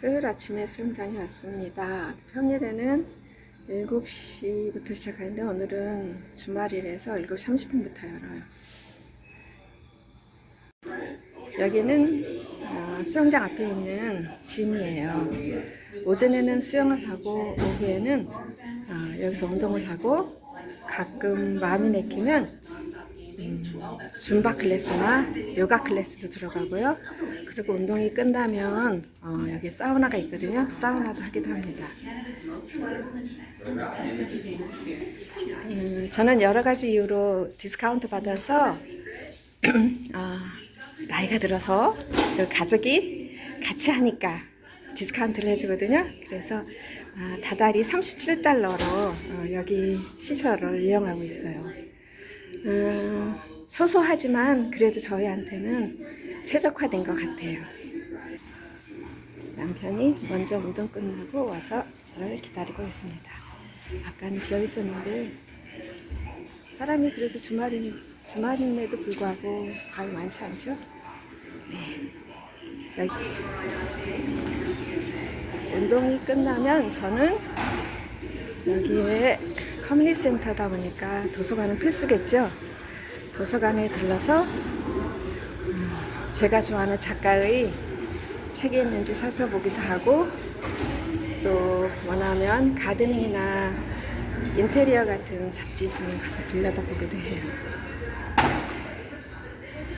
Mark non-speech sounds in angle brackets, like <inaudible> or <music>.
토요일 아침에 수영장에 왔습니다. 평일에는 7시부터 시작하는데 오늘은 주말이라서 7시 30분부터 열어요. 여기는 어, 수영장 앞에 있는 짐이에요. 오전에는 수영을 하고 오후에는 어, 여기서 운동을 하고 가끔 마음이 내키면 음, 줌바 클래스나 요가 클래스도 들어가고요. 그리고 운동이 끝나면 어, 여기 사우나가 있거든요. 사우나도 하기도 합니다. 음, 저는 여러 가지 이유로 디스카운트 받아서 <clears throat> 아, 나이가 들어서 그 가족이 같이 하니까 디스카운트를 해주거든요. 그래서 아, 다달이 37달러로 어, 여기 시설을 이용하고 있어요. 음, 소소하지만 그래도 저희한테는 최적화된 것 같아요. 남편이 먼저 운동 끝나고 와서 저를 기다리고 있습니다. 아까는 비어 있었는데 사람이 그래도 주말인 주말임에도 불구하고 과히 많지 않죠? 네. 여기 운동이 끝나면 저는 여기에 커뮤니티 센터다 보니까 도서관은 필수겠죠. 도서관에 들러서 음, 제가 좋아하는 작가의 책이 있는지 살펴보기도 하고 또 원하면 가드닝이나 인테리어 같은 잡지 있으면 가서 빌려다 보기도 해요.